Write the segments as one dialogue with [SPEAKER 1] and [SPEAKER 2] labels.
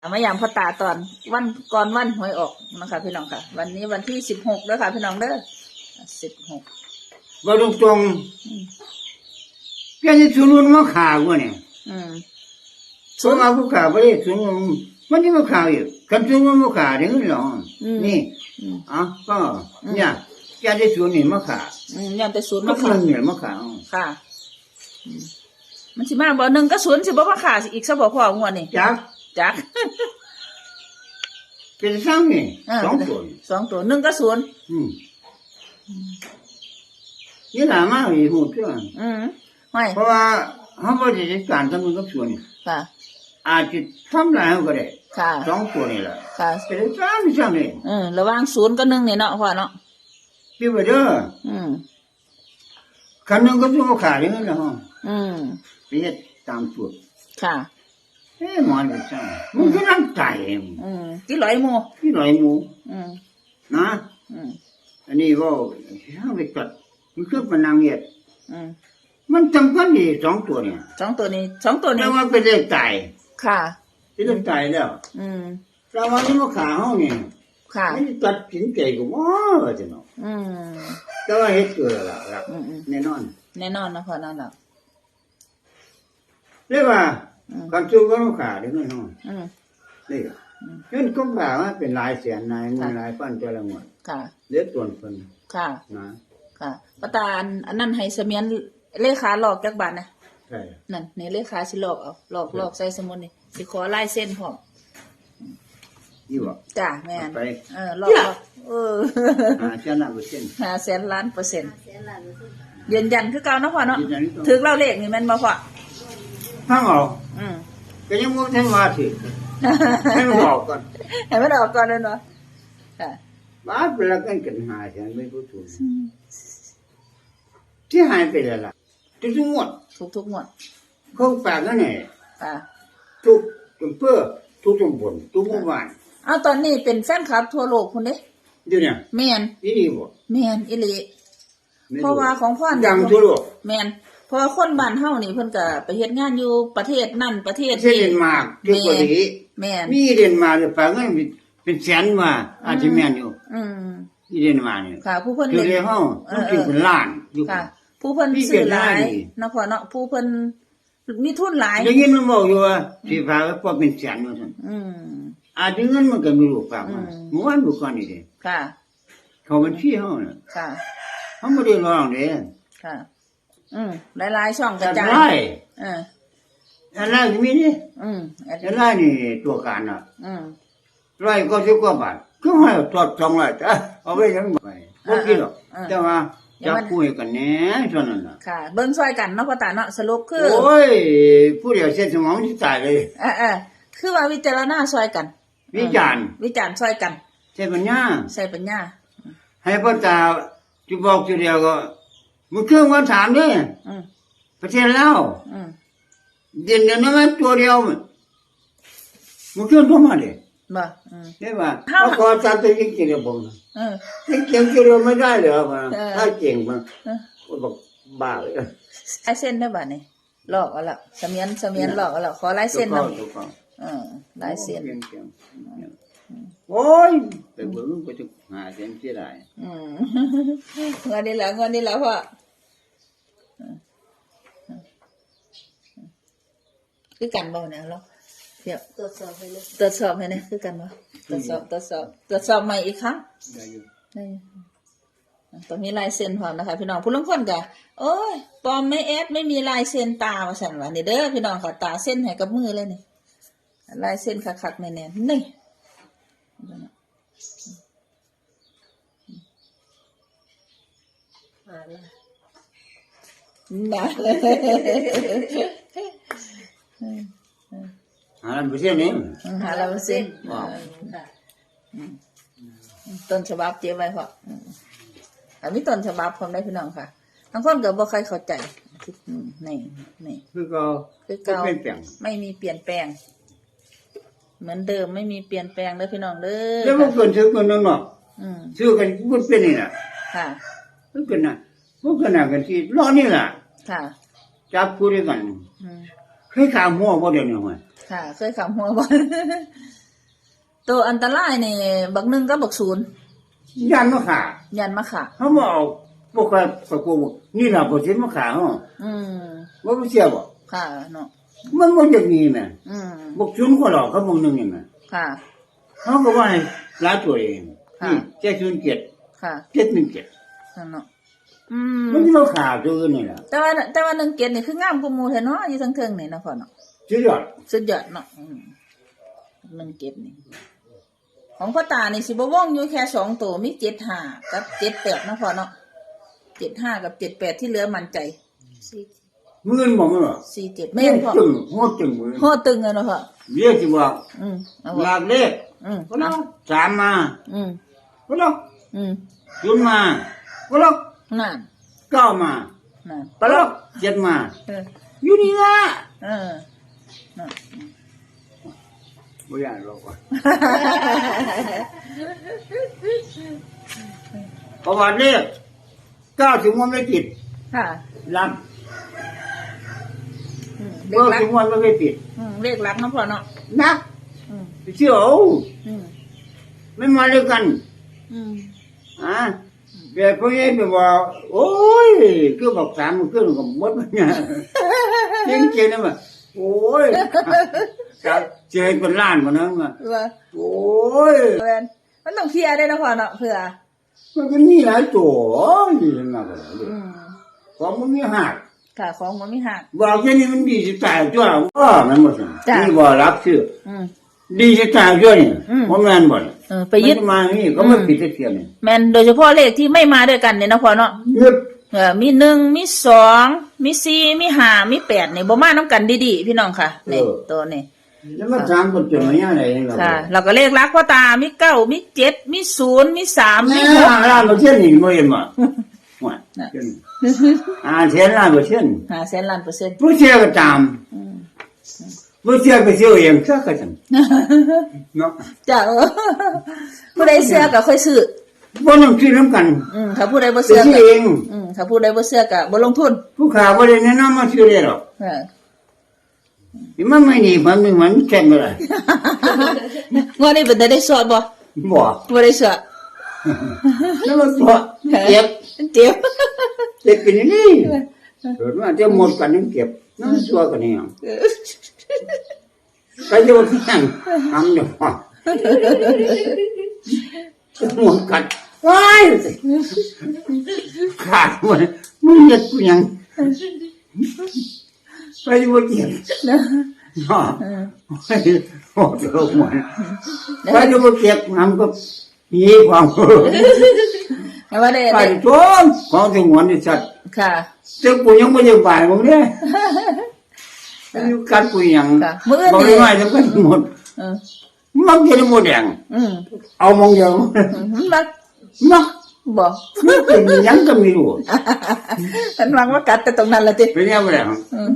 [SPEAKER 1] เอามายามพ่อตาตอนวันก่อนวันหวยออกนะคะพี่น้องค่ะ วันนี้วันที่สิบหกแล้วค่ะ พี่น้องเด้อสิบหก
[SPEAKER 2] ว่าตรงตรงๆแกจะชุนมาข่าววะเนี่ย
[SPEAKER 1] อืม
[SPEAKER 2] สมมาผู้ข่าวไปเลยชุนมันจะมาข่าวอยู่กันชุนมาข่าวเดี๋ยวนี้หรอนี่
[SPEAKER 1] อืม
[SPEAKER 2] อะก็เนี่ยแกจะชุนนี่มาข่าว
[SPEAKER 1] อืมยามแต่ศูนย์
[SPEAKER 2] ก็
[SPEAKER 1] มา
[SPEAKER 2] คื
[SPEAKER 1] ค่ะ
[SPEAKER 2] นเนี่ยมาข่าว
[SPEAKER 1] ค่ะอืมมันสิมาบ่หนึ่งก็ศูนย์สิบ่มาขาอีกซะบ่พ่องวดนี่
[SPEAKER 2] จัก
[SPEAKER 1] จัก
[SPEAKER 2] เป็นสร้างนี่าสองตัวนี่
[SPEAKER 1] สองตัวหนึ่งก็ศูนย์
[SPEAKER 2] อืมนี่หนามาอีหูเชื่อ
[SPEAKER 1] อืมไม่
[SPEAKER 2] เพราะว่าเขาบริจัดการทำมันกับส่วนนี่
[SPEAKER 1] ค่ะ
[SPEAKER 2] อาจจะทำลายเขาก็ได้
[SPEAKER 1] ค่ะ
[SPEAKER 2] สองตัวนี่แหละ
[SPEAKER 1] ค่ะ
[SPEAKER 2] เป็นสร้างนี่สร้างนี่
[SPEAKER 1] เออระหว่างศูนย์กับหนึ่งนี่เนาะพ่อเนาะ
[SPEAKER 2] พี่ไปเด้อ
[SPEAKER 1] อืม
[SPEAKER 2] คันหนึงก็ต้องขาดอย่างนั้นนะฮะ
[SPEAKER 1] อืม
[SPEAKER 2] ไปเฮ็ดตามสูตร
[SPEAKER 1] ค่ะ
[SPEAKER 2] เอ้หมอนก็สร้างมันก็นั่งใจเอง
[SPEAKER 1] อืมกี่ร้อยหมู่
[SPEAKER 2] พี่หน่อยหมู
[SPEAKER 1] อืม
[SPEAKER 2] นะ
[SPEAKER 1] อืม
[SPEAKER 2] อันนี้ว่าห้างไปตัดมันคือปนังเฮ็ด
[SPEAKER 1] อืม
[SPEAKER 2] มันจำกันดีสองตัวเนี่ย
[SPEAKER 1] สองตัวนี้สองตัว
[SPEAKER 2] แต่
[SPEAKER 1] นี้
[SPEAKER 2] ว่าเป็นเลขตาย
[SPEAKER 1] ค่ะ
[SPEAKER 2] เป็นเลขตายแล้ว
[SPEAKER 1] อืม
[SPEAKER 2] แต่ว่านี่มาขาเฮานี่
[SPEAKER 1] ค่ะ
[SPEAKER 2] ไม่ได้ตัดสินใจก็ว่าว่าจะเนาะ
[SPEAKER 1] อืม
[SPEAKER 2] แต่ว่าเฮ็ดตัวละล่ะ
[SPEAKER 1] อืมอืม
[SPEAKER 2] แน่นอน
[SPEAKER 1] แน่นอนนะพ่อนั่นแหละ
[SPEAKER 2] เรียกว่า
[SPEAKER 1] อืม
[SPEAKER 2] การสู้ก็มาขาเด้อเนาะ
[SPEAKER 1] อืม
[SPEAKER 2] นี่ก็เงินก็บ่าว่าเป็นหลายแสนนายมือหลายพันแต่ละงวด
[SPEAKER 1] ค่ะ
[SPEAKER 2] เหลือตัวเพิ่น
[SPEAKER 1] ค่ะ
[SPEAKER 2] นะ
[SPEAKER 1] ค่ะป้าตาอันอันนั้นให้เสมียนเลขาหลอกจักบาทนะ
[SPEAKER 2] ใช่
[SPEAKER 1] นั่นในเลขาสิหลอกเอาหลอกหลอกใส่สมุดนี่สิขอลายเส้นพร้อม
[SPEAKER 2] ยี่บ่
[SPEAKER 1] จ้าแม่น
[SPEAKER 2] ไป
[SPEAKER 1] เออหลอกหลอกเออ
[SPEAKER 2] หาชนะเปอร์เซ็นต์
[SPEAKER 1] ห้าแสนล้านเปอร์เซ็นต์ยืนยันคือเก่าเนาะพ่อเนาะ
[SPEAKER 2] ยืนยันคือเก่า
[SPEAKER 1] ถือเราเลขนี่แม่นบ่พ่อ
[SPEAKER 2] ฟังออก
[SPEAKER 1] อืม
[SPEAKER 2] ก็ยังบ่ทันว่าสิให้มันออกก่อน
[SPEAKER 1] ให้มันออกก่อนเลยเนาะค่ะ
[SPEAKER 2] บาดเวลากันกันหาแสนไม่ผู้ถูกที่หายไปแล้วล่ะทุกงวด
[SPEAKER 1] ทุกทุกๆงวด
[SPEAKER 2] เขาฝากกันนี่
[SPEAKER 1] ค่ะ
[SPEAKER 2] ทุกอำเภอทุกตำบลทุกหมู่บ้าน
[SPEAKER 1] เอาตอนนี้เป็นแฟนคลับทั่วโลกพุ่นเด้
[SPEAKER 2] เดี๋ยวนี้
[SPEAKER 1] แม่น
[SPEAKER 2] นี่ดีบ่
[SPEAKER 1] แม่นอีหลี
[SPEAKER 2] ไม่
[SPEAKER 1] เพราะว่าของพ่อ
[SPEAKER 2] ดังทั่วโลก
[SPEAKER 1] แม่น เพราะว่าคนบ้านเฮานี่เพิ่นก็ไปเฮ็ดงานอยู่ประเทศนั่นประเทศ
[SPEAKER 2] เช่นเดนมาร์กที่เกาหลี
[SPEAKER 1] แม่น
[SPEAKER 2] มีเดนมาร์กฝากเงินเป็นแสนว่าอาจจะแม่นอยู่
[SPEAKER 1] อืม
[SPEAKER 2] ที่เดนมาร์กนี่
[SPEAKER 1] ค่ะ ผู้เพิ่น
[SPEAKER 2] คือ
[SPEAKER 1] เล่น
[SPEAKER 2] เรียกเฮาต้องถึงเป็นล้านอยู่
[SPEAKER 1] ค่ะ ผู้เพิ่น
[SPEAKER 2] มี
[SPEAKER 1] ซื้อหลาย
[SPEAKER 2] เกิดหน้าดี
[SPEAKER 1] เนาะพ่อเนาะผู้เพิ่นมีทุนหลาย
[SPEAKER 2] ได้ยินมันบอกอยู่ว่าสิฝากพอเป็นแสนว่าซั่น
[SPEAKER 1] อืม
[SPEAKER 2] อาจจะเงินมันก็ไม่รู้ฝากมา
[SPEAKER 1] อืม
[SPEAKER 2] เมื่อวานบุกก่อนนี่เด้
[SPEAKER 1] ค่ะ
[SPEAKER 2] เขาบัญชีเฮาน่ะ
[SPEAKER 1] ค่ะ
[SPEAKER 2] เฮาบ่ได้ร้องเด้
[SPEAKER 1] ค่ะ อืมหลายๆช่องก
[SPEAKER 2] แต่
[SPEAKER 1] ระจาย
[SPEAKER 2] ไล่
[SPEAKER 1] เออ
[SPEAKER 2] อันนั้นก็มีนี่
[SPEAKER 1] อืมอัน
[SPEAKER 2] อั
[SPEAKER 1] นี้
[SPEAKER 2] นนั้นนี่ตัวการน่ะ
[SPEAKER 1] อืม
[SPEAKER 2] ร้อยก็สิบกว่าบาทก็ให้ทอดสองร้อยจ้ะเอาไว้ยังบ่ไปบ่กินหรอก
[SPEAKER 1] อ่า
[SPEAKER 2] แต่ว่า
[SPEAKER 1] อย่า
[SPEAKER 2] จับ
[SPEAKER 1] มัน
[SPEAKER 2] คุยกันแหน่เท่านั้นน่ะ
[SPEAKER 1] ค่ะ เบิ่งซอยกันเนาะพ่อตาเนาะสรุปคือ
[SPEAKER 2] โอ้ย ผู้เดียวเส้นสมองที่ตายเลย
[SPEAKER 1] เออเออคือว่าวิจารณาซอยกัน
[SPEAKER 2] วิจารณ์
[SPEAKER 1] วิจารณ์ซอยกัน
[SPEAKER 2] ใช่ปัญญา
[SPEAKER 1] ใส่ปัญญา
[SPEAKER 2] ให้พ่อตาจะบอกทีเดียวก็ มันเครื่องวันถามเด้อ
[SPEAKER 1] อืม
[SPEAKER 2] ประเทศลาว
[SPEAKER 1] อืม
[SPEAKER 2] เด่นเด่นนั้นตัวเดียวมันมันเครื่องเข้ามาเด้
[SPEAKER 1] บ่อืม
[SPEAKER 2] ใช่ป่ะ
[SPEAKER 1] เท่า
[SPEAKER 2] เขาขอตามตัวจริงๆกับผมนะ
[SPEAKER 1] เออ
[SPEAKER 2] จริงๆเราไม่ได้เหรอมา
[SPEAKER 1] เออ
[SPEAKER 2] ถ้าเก่งมัน
[SPEAKER 1] เออ
[SPEAKER 2] ก็บอกบ้าเลย
[SPEAKER 1] ลายเส้นได้บ่นี่หลอกเอาละเสมียนเสมียนหลอกเอาละขอลายเส้น
[SPEAKER 2] ตั
[SPEAKER 1] นำ
[SPEAKER 2] วก่ตัวก่อน
[SPEAKER 1] เออลายเส้น
[SPEAKER 2] ก่งๆโอ้ยไปเบิ่งก็จะหาเส้นเสียดาย
[SPEAKER 1] อืมเงินนี่แหละเงินนี่แหละพ่ออืมอืม คือกันบ่เนี่ยเราเดี๋ยว
[SPEAKER 3] ตรวจสอบไปเลย
[SPEAKER 1] ตรวจสอบให้เนี่ยคือกันบ่ตรวจสอบตรวจสอบตรวจสอบใหม่อีกครั้ง
[SPEAKER 2] ได้อยู่
[SPEAKER 1] นี่ต้องมีลายเซ็นพร้อมนะคะ พี่น้องผู้ลางคนก็โอ้ยปลอมไม่แอดไม่มีลายเซ็นตาว่าสั่นว่านี่เด้อพี่น้องค่ะตาเส้นให้กับมือเลยนี่ลายเส้นคักๆแน่ๆนี่
[SPEAKER 3] หาละ
[SPEAKER 1] นะเลย
[SPEAKER 2] หาอันเปอร์เซ็นต์นี่
[SPEAKER 1] หาลายเซ็น
[SPEAKER 2] ว้าว
[SPEAKER 3] ค่ะ
[SPEAKER 1] ต้นฉบับเจ๊ไว้พออืมอันนี้ต้นฉบับผมได้พี่น้องค่ะทั้งคนก็บ่ใครเข้าใจอืมนี่นี่
[SPEAKER 2] คือก็
[SPEAKER 1] คือเก่า
[SPEAKER 2] เป็นเปลี่ยน
[SPEAKER 1] ไม่มีเปลี่ยนแปลง เหมือนเดิมไม่มีเปลี่ยนแปลงเด้อพี่น้องเด้อ
[SPEAKER 2] แล้วมันเกินซื้อกันนั่นเนาะ
[SPEAKER 1] อืม
[SPEAKER 2] ซื้อกันมันเป็นนี่น่ะ
[SPEAKER 1] ค่ะ
[SPEAKER 2] มันเป็นน่ะ มันก็น่ะกันที่รอนี่ล่ะ
[SPEAKER 1] ค่ะ
[SPEAKER 2] จับคู่ด้วยกัน
[SPEAKER 1] อืม
[SPEAKER 2] เคยข่าวมั่วบ่เดี๋ยวนี้ว่า
[SPEAKER 1] ค่ะ เคยขำหัวบ่ตัวอันตรายนี่บักหนึ่งก็บักศูนย์
[SPEAKER 2] ยันมาขา
[SPEAKER 1] ยันมาค่ะ
[SPEAKER 2] เขาบอกเอาพวกเขาตะโกนบอกนี่เราบ่สิมาขาเฮา
[SPEAKER 1] อืม
[SPEAKER 2] ว่าบ่เชื่อบ่
[SPEAKER 1] ค่ะเนาะ
[SPEAKER 2] มันบ่อย่างนี้แม่
[SPEAKER 1] อืม
[SPEAKER 2] บ่ชุนก็หรอกเขาบ่นึงนี่แม่
[SPEAKER 1] ค่ะ
[SPEAKER 2] เขาก็ว่าให้ลาตัวเอง
[SPEAKER 1] ค่ะ
[SPEAKER 2] นี่แค่ชุนเกียรติ
[SPEAKER 1] ค่ะ
[SPEAKER 2] เจ็ดหนึ่งเจ็ด
[SPEAKER 1] นั่นเนาะ อืม
[SPEAKER 2] มันสิมาขาตัวอื่นนี่ล่ะ
[SPEAKER 1] แต่ว่าแต่ว่าหนึ่งเกตนี่คืองามกว่าหมู่แท้เนาะอยู่ทั้งเทิงนี่เนาะพ่อเนาะ
[SPEAKER 2] สุดยอด
[SPEAKER 1] สุดยอดเนาะอืมหนึ่งเกตนี่ ของพ่อตานี่สิบ่ว่องอยู่แค่สองตัวมีเจ็ดห้ากับเจ็ดแปดเนาะพ่อเนาะเจ็ดห้ากับเจ็ดแปดที่เหลือมั่นใจสี่
[SPEAKER 2] มื้อนบ่มันบ่
[SPEAKER 1] สี่เจ็ดไม่นพ่อ
[SPEAKER 2] ตึงหัวตึงมือ
[SPEAKER 1] โหตึงอะเนาะพ่อ
[SPEAKER 2] เรียกสิว่า
[SPEAKER 1] อืมเอา
[SPEAKER 2] ห
[SPEAKER 1] วะ
[SPEAKER 2] ลากเลข
[SPEAKER 1] อืม
[SPEAKER 2] ก็แล้วสามมา
[SPEAKER 1] อืม
[SPEAKER 2] ก็แล้ว
[SPEAKER 1] อืม
[SPEAKER 2] ศูนย์มาก็แล้ว
[SPEAKER 1] นั่น
[SPEAKER 2] เก้ามา
[SPEAKER 1] นั่น
[SPEAKER 2] ก็แล้วเจ็ดมา
[SPEAKER 1] เออ
[SPEAKER 2] อยู่นี่ล่ะ
[SPEAKER 1] เออนั่น
[SPEAKER 2] บ่อยากหรอกว่าประวัติเลขเก้าถึงวันไม่ผิด
[SPEAKER 1] ค่ะ
[SPEAKER 2] รับ
[SPEAKER 1] อืมเล
[SPEAKER 2] เก้า
[SPEAKER 1] ขลัก
[SPEAKER 2] ถึงวันไม่ผิด
[SPEAKER 1] อืมเลขลักเนาะพ่อเนาะ
[SPEAKER 2] นัก
[SPEAKER 1] อืม
[SPEAKER 2] เชื่อเอา
[SPEAKER 1] อืม
[SPEAKER 2] ไม่มาด้วยกัน
[SPEAKER 1] อืม
[SPEAKER 2] อ่า เดี๋ยวพวกนี้ไปว่าโอ้ยคือบอกสามมันขึ้นกับมดมันเนี่ยจริงจริงๆนะมันโอ้ยครับเจอเป็นล้านกว่านั้นมา
[SPEAKER 1] ว่า
[SPEAKER 2] โอ้ย
[SPEAKER 1] เพื่อนมันต้องเคลียร์ได้เนาะพ่อเนาะเผื่อ
[SPEAKER 2] มันก็มีหลายตัวนี่นะก็เลย
[SPEAKER 1] อืม
[SPEAKER 2] ของมันมีหัก
[SPEAKER 1] ค่ะของมันไม่หัก
[SPEAKER 2] บอกแค่นี้มันดีจะตายจ้าว่ามันหมด
[SPEAKER 1] จ้ะ
[SPEAKER 2] นี่บอกรับชื่อ
[SPEAKER 1] อืม
[SPEAKER 2] ดีจะตายจ้าเนี่ย
[SPEAKER 1] อืม
[SPEAKER 2] เพราะแม่นบ่น
[SPEAKER 1] เออไปยึด
[SPEAKER 2] มันมานี่ก็ไม่ผิดสักเทียมเนี่ย
[SPEAKER 1] แมนโดยเฉพาะเลขที่ไม่มาด้วยกันเนี่ยนะพ่อเนาะ
[SPEAKER 2] ยึด
[SPEAKER 1] เออมีหนึ่งมีสองมีสี่มีห้ามีแปดนี่บ่มาน้ำกันดีๆ พี่น้องค่ะนี่ตัวนี้
[SPEAKER 2] แล้วมาถามคนจนมาอย่างไรนี่ล่ะ
[SPEAKER 1] ค่ะเราก็เลขลักพ่อตามีเก้ามีเจ็ดมีศูนย์มีสามมี
[SPEAKER 2] นี่
[SPEAKER 1] หก
[SPEAKER 2] ล้านเปอร์เซ็นต์นี่ไม่เห็นมาว่าอ่าเทียนล้านเปอร์เซ็นต์
[SPEAKER 1] ห้าแสนล้านเปอร์เซ็นต์
[SPEAKER 2] ผู้เชื่อก็ตาม
[SPEAKER 1] อืม
[SPEAKER 2] ผู้เชื่อก็เชื่อเองเชื่อก็จังเนาะ
[SPEAKER 1] จ้ะเออผู้ใดเสื้อก็ค่อยซื้อ
[SPEAKER 2] บ่ต้องคิดน้ำกัน
[SPEAKER 1] อืมถ้าผู้ใดบ่
[SPEAKER 2] ไป
[SPEAKER 1] เสื้อ
[SPEAKER 2] ซื้อ
[SPEAKER 1] ก็
[SPEAKER 2] เอง
[SPEAKER 1] อืมถ้าผู้ใดบ่เสื้อก็บ่ลงทุน
[SPEAKER 2] ผู้ข่าวบ่ได้แนะนำมาซื้อเลยหรอก
[SPEAKER 1] เออ
[SPEAKER 2] มันไม่ดีมันไม่มันแข็งเลย
[SPEAKER 1] งวดนี้เป็นได้ได้สวดบ่
[SPEAKER 2] บ่
[SPEAKER 1] บ่ได้สวด
[SPEAKER 2] แล้วมันตัวเก็บ
[SPEAKER 1] เจ็บ
[SPEAKER 2] เก็บกินนี่เกิดมาจะหมดกันยังเก็บนั่นตัวกันนี่ ไปโยนที่นั่งทำอยู่ห้องหมดกันว้ายขาดหมดมึงเย็ดกูยังไปโยนเก็บ
[SPEAKER 1] นะ
[SPEAKER 2] อ๋อ
[SPEAKER 1] เออ
[SPEAKER 2] ไปหมดโลกหมดไปโยนเก็บทำก็มีความ
[SPEAKER 1] แล้วว่าได้
[SPEAKER 2] ไป
[SPEAKER 1] ได้
[SPEAKER 2] จนของสงวนนี่สัตว์
[SPEAKER 1] ค่ะ
[SPEAKER 2] เจ้ากูยังไม่ยังบ่ายผมเนี่ย อายุการกูยัง
[SPEAKER 1] ค่ะมื้อ
[SPEAKER 2] บอก
[SPEAKER 1] นี้
[SPEAKER 2] เลยว่าจะเป็นหมด
[SPEAKER 1] เออ
[SPEAKER 2] มักจะหมดแดง
[SPEAKER 1] อืม
[SPEAKER 2] เอามองเดียว
[SPEAKER 1] มันมัก
[SPEAKER 2] มัก
[SPEAKER 1] บ่
[SPEAKER 2] เป็นยังก็ไม่รู้
[SPEAKER 1] มันมักว่ากัดแต่ตรงนั้นละติ
[SPEAKER 2] เป็นยังไง
[SPEAKER 1] อืม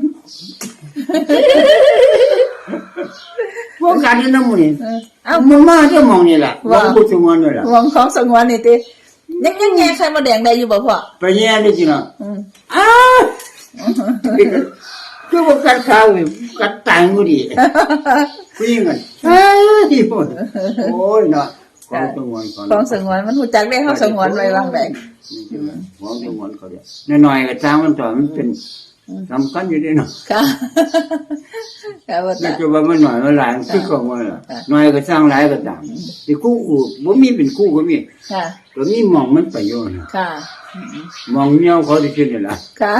[SPEAKER 2] พวกการนี่น้ำมันนี่
[SPEAKER 1] เออเอ้า
[SPEAKER 2] มันมาจะมองนี่แหละว่า
[SPEAKER 1] ว่า
[SPEAKER 2] กูสงวนนี่แหละ
[SPEAKER 1] หวงของสงวนนี่ติยังยังแง่ใครมาแดงได้อยู่บ่พ่อ
[SPEAKER 2] ไปแย่ได้จริงอะ
[SPEAKER 1] อืม
[SPEAKER 2] อ้า คือว่ากัดข้าวนี่กัดตังกูดีผู้หญิงกันเอ้ยโอ้ยเนาะของสงวนก่อน
[SPEAKER 1] ของสงวนมันหูจักได้เขาสงวนไว้วางได้
[SPEAKER 2] ของสงวนเขาเดียวน้อยๆก็ตามมันต่อมันเป็น สำคัญอยู่ด้วยเนาะ
[SPEAKER 1] ค่ะค่ะว่า
[SPEAKER 2] นี่
[SPEAKER 1] ตา
[SPEAKER 2] คือว่ามันหน่อยมันหลายมันคือของมันล่ะ
[SPEAKER 1] ค่ะ
[SPEAKER 2] น้อยก็สร้างหลายก็ตามที่คู่อูบ่มีเป็นคู่ก็มี
[SPEAKER 1] ค่ะ
[SPEAKER 2] ก็มีมองมันประโยชน์
[SPEAKER 1] ค่ะ
[SPEAKER 2] มองเงี้ยวเขาที่ชื่อนี่ล่ะ
[SPEAKER 1] ค่ะ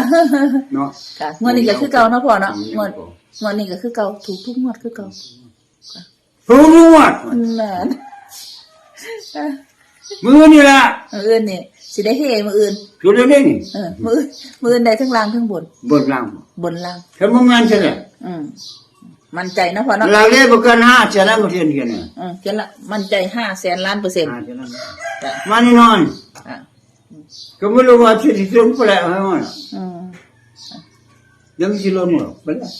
[SPEAKER 2] เนาะ
[SPEAKER 1] ค่ะงวดนี้ก็คือเก่าเนาะพ่อเนาะ
[SPEAKER 2] มอง
[SPEAKER 1] ง
[SPEAKER 2] เงี้ยว
[SPEAKER 1] ด
[SPEAKER 2] เขา
[SPEAKER 1] งวดนี้ก็คือเก่าถูกทุกงวดคือเก่า
[SPEAKER 2] รู้รู้ว่า
[SPEAKER 1] นั่น
[SPEAKER 2] มือนี่ล่ะ
[SPEAKER 1] มืออื่นนี่ สิได้เฮมืออื่น
[SPEAKER 2] คือเรื่องนี้
[SPEAKER 1] เออมืออื่นมืออื่นได้ทั้งล่างทั้งบน
[SPEAKER 2] บนล่าง
[SPEAKER 1] บนล่าง
[SPEAKER 2] ถ้ามึงงานเสร็จแล้ว
[SPEAKER 1] อืมมั่นใจนะพ่อเนาะ
[SPEAKER 2] ลาเล่บ่เกิน5เสร็จแล้วบ่เทียนกันเนี่ย
[SPEAKER 1] อืมเจ้าละมั่นใจห้าแสนล้านเปอร์เซ็นต์
[SPEAKER 2] 5เสร็จแล้ว
[SPEAKER 1] จ้ะ
[SPEAKER 2] มานี่นอน
[SPEAKER 1] อะ
[SPEAKER 2] ก็ไม่รู้ว่าที่ที่ตรงไปแล้วให้มัน
[SPEAKER 1] อืม
[SPEAKER 2] ยังสิลงหรอกไปแล้ว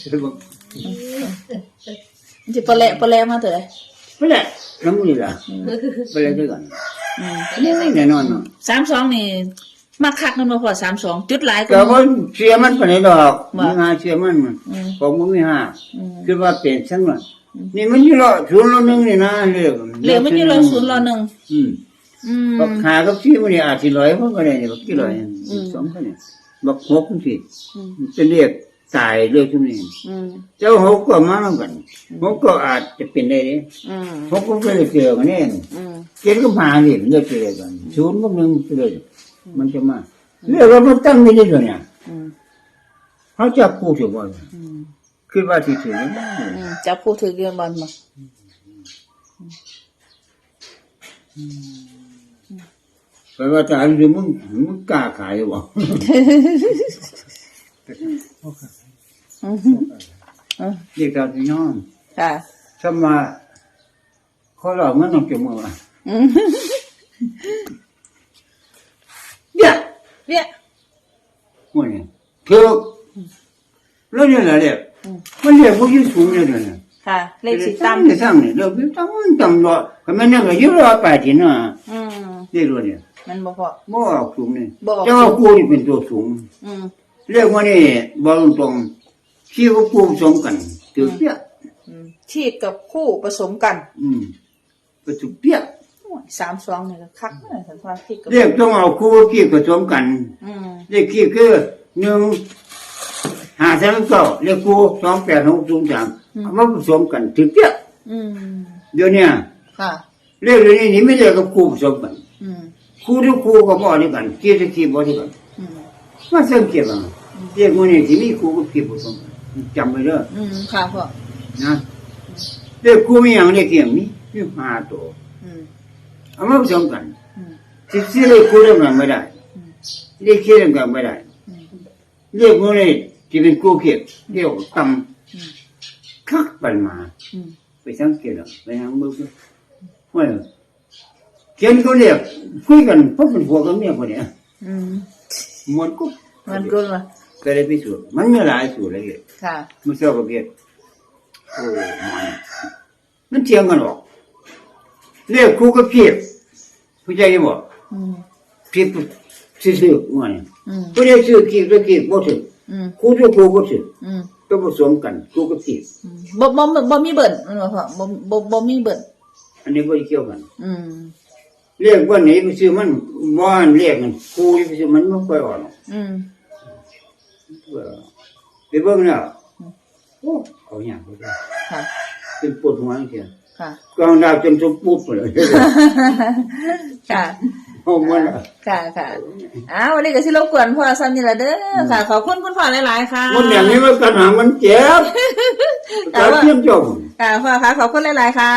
[SPEAKER 2] ไปแล้ว
[SPEAKER 1] มันจะปลาแหละปลาแหละมาเถอะเลย
[SPEAKER 2] ไปแล้วน้ำมือล่ะไปแล้วด้วยกัน
[SPEAKER 1] อืม
[SPEAKER 2] แน่นอนเนาะ
[SPEAKER 1] สามสองนี่มาคักนั่นมาพอสามสองจุดหลายก็
[SPEAKER 2] ก็ว่าเสียมันไปไหนดอก
[SPEAKER 1] ว่า
[SPEAKER 2] มีหาเสียมันมัน
[SPEAKER 1] อืม
[SPEAKER 2] ของมันมีหา
[SPEAKER 1] อืม
[SPEAKER 2] คือว่าเปลี่ยนชั้นมัน
[SPEAKER 1] อ
[SPEAKER 2] นี่มันอยู่ละศูนย์ละหนึ่งนี่นะเรียก
[SPEAKER 1] เหลือมันอยู่รอศูนย์รอหนึ่ง
[SPEAKER 2] อืม
[SPEAKER 1] อืม
[SPEAKER 2] บักหากับที่มันนี่อาจสิร้อยมันก็ได้นี่บักกี่ร้อย
[SPEAKER 1] อืม
[SPEAKER 2] สองคนนี่บักหกมันสิ
[SPEAKER 1] อืม
[SPEAKER 2] จะเรียก ตายเรื่องทุกนี้
[SPEAKER 1] อืม
[SPEAKER 2] เจ้าหกก็มาเหมือนกันหกก็อาจจะเป็นได้เด้
[SPEAKER 1] อืม
[SPEAKER 2] หกก็ไม่ได้เจอกันแน่
[SPEAKER 1] อืม
[SPEAKER 2] เจ็ดก็มาเนี่ยมันจะเจอกันศูนย์ก็หนึ่งเจอมันจะมาเรื่องว่ามันตั้งไม่ได้เลยเนี่ย
[SPEAKER 1] อืม
[SPEAKER 2] เขาจะพูดถึงว่า
[SPEAKER 1] อืม
[SPEAKER 2] คือว่าที่ถึงนั้น
[SPEAKER 1] อืมจับผู้ถือเรียนบอลมา
[SPEAKER 2] แปลว่าจะอันนี้มึงมึงกล้าขายหรือ เปล่า
[SPEAKER 1] อืมอืม
[SPEAKER 2] เรียกตามที่น้อง
[SPEAKER 1] ค่ะ
[SPEAKER 2] ถ้ามาเขาเรามันต้องจมูกอะ
[SPEAKER 1] อืม
[SPEAKER 2] เนี่ย
[SPEAKER 1] เนี่ย
[SPEAKER 2] ว่าเนี่ยเถือกแล้วเนี่ยอะไรเนี่ย
[SPEAKER 1] อืม
[SPEAKER 2] มันเรียกพวกยิ่งสูงเลยเนี่ย
[SPEAKER 1] ค่ะเลขสี
[SPEAKER 2] ตั้
[SPEAKER 1] ตั้
[SPEAKER 2] ง
[SPEAKER 1] ม
[SPEAKER 2] เนี่ยตั้งเนี่ยเราไม่ตั้งมันตั้งรอเขาไม่นั่งก็ยืดรอไปทีน่ะ
[SPEAKER 1] อืม
[SPEAKER 2] เรียกว่าเนี่ย
[SPEAKER 1] มันบอกพอ
[SPEAKER 2] บ่ออกสูงเนี่ย
[SPEAKER 1] บ่ออก
[SPEAKER 2] เจ้ากูนี่เป็นตัวสูง
[SPEAKER 1] อืม
[SPEAKER 2] เรียกว่านี่บอกตรงๆที่ว่ากูผสมกันถือเปี้ย
[SPEAKER 1] อืมชีดกับคู่ผสมกัน
[SPEAKER 2] อืมก็ถือเปี้ย
[SPEAKER 1] โอ้ยสามสองเนี่ยก็คักเลยสันทว่าชีดกับ
[SPEAKER 2] เรียกต้องเอาคู่ขี้ผสมกัน
[SPEAKER 1] อืม
[SPEAKER 2] เรียกขี้คือหนึ่งหาสามเก้าเรียกคู่สองแปดหกศูนย์สามเอามาผสมกันถือเปี้ย
[SPEAKER 1] อืม
[SPEAKER 2] เดี๋ยวเนี้
[SPEAKER 1] ค่ะ
[SPEAKER 2] เรียกเดี๋ยวนี้นี่ไม่เรียกกับคู่ผสมกัน
[SPEAKER 1] อืม
[SPEAKER 2] คู่ทุกคู่ก็บ่ด้วยกันขี้ทุกขี้บ่ด้วยกัน
[SPEAKER 1] อืม
[SPEAKER 2] มาสังเกตว่า เรียกว่านี่ที่มีคู่กับขี้ผสมกันจำไว้เด้อ
[SPEAKER 1] อืมค่ะพ่อ
[SPEAKER 2] นะเรียกคู่มีอย่างเรียกเกี่ยงมีมีห้าตัว
[SPEAKER 1] อืม
[SPEAKER 2] เอามาผสมกัน
[SPEAKER 1] อืม
[SPEAKER 2] สิสิเรียกคู่เรื่องกันไม่ได้
[SPEAKER 1] อืม
[SPEAKER 2] เรียกขี้เรื่องกันไม่ได้
[SPEAKER 1] อืม
[SPEAKER 2] เรียกว่านี่ที่เป็นคู่เขียดเรียกว่าต
[SPEAKER 1] อืมำ
[SPEAKER 2] คักปันมา
[SPEAKER 1] อืม
[SPEAKER 2] ไปสังเกตเอาไปหางมือว่าเขียนเขาเรียกคุยกันเพราะเป็นผัวกับเมียคนเนี้ย
[SPEAKER 1] อืม
[SPEAKER 2] มันก็
[SPEAKER 1] มันก็ละ
[SPEAKER 2] ก็ได้พิสูจน์มันมีหลายสูตรเลย
[SPEAKER 1] ค่ะ
[SPEAKER 2] มันเจ้ากับเบียดโอ้มันมันเทียงกันหรอกเรียกคู่กับเพียบผู้ใจบอก
[SPEAKER 1] อืม
[SPEAKER 2] เพียบซื่อๆว่าเนี่ย
[SPEAKER 1] อืม
[SPEAKER 2] ผู้ใดซื้อกี่ตัวกี่บ่ถึง
[SPEAKER 1] อืม
[SPEAKER 2] คู่ตัวคู่ก็ถึง
[SPEAKER 1] อืม
[SPEAKER 2] ก็ผสมกันคู่กับเพียบ
[SPEAKER 1] อืมบ่บ่บ่มีเบิ่นมันบ่พ่อบ่บ่บ่มีเบิ่น
[SPEAKER 2] อันนี้บ่ได้เกี่ยวกัน
[SPEAKER 1] อืม
[SPEAKER 2] เรียกว่าไหนไปซื้อมันบ่อันเรียกมันคู่ไปซื้อมันมันค่อยอ่อน
[SPEAKER 1] อืม
[SPEAKER 2] ไปเบิ่งแล้วโอ้เอาหยังบ่ได้
[SPEAKER 1] ค่ะ
[SPEAKER 2] เป็นปวดหัวจังซี่
[SPEAKER 1] ค่ะ
[SPEAKER 2] กองดาวจนสมปุ๊บเลย
[SPEAKER 1] ค่ะ
[SPEAKER 2] เอาหมดแล้ว
[SPEAKER 1] ค่ะค่ะอ้าววันนี้ก็สิรบกวนพ่อซ้ำนี่ละเด้อค่ะ ขอบคุณคุณพ่อหลายๆค่ะ
[SPEAKER 2] มันอย่างนี้มันกันหามันเจ็บ
[SPEAKER 1] แต่
[SPEAKER 2] การ
[SPEAKER 1] ว่า
[SPEAKER 2] เทียมจม
[SPEAKER 1] ค่ะพ่อค่ะขอบคุณหลายๆค่ะ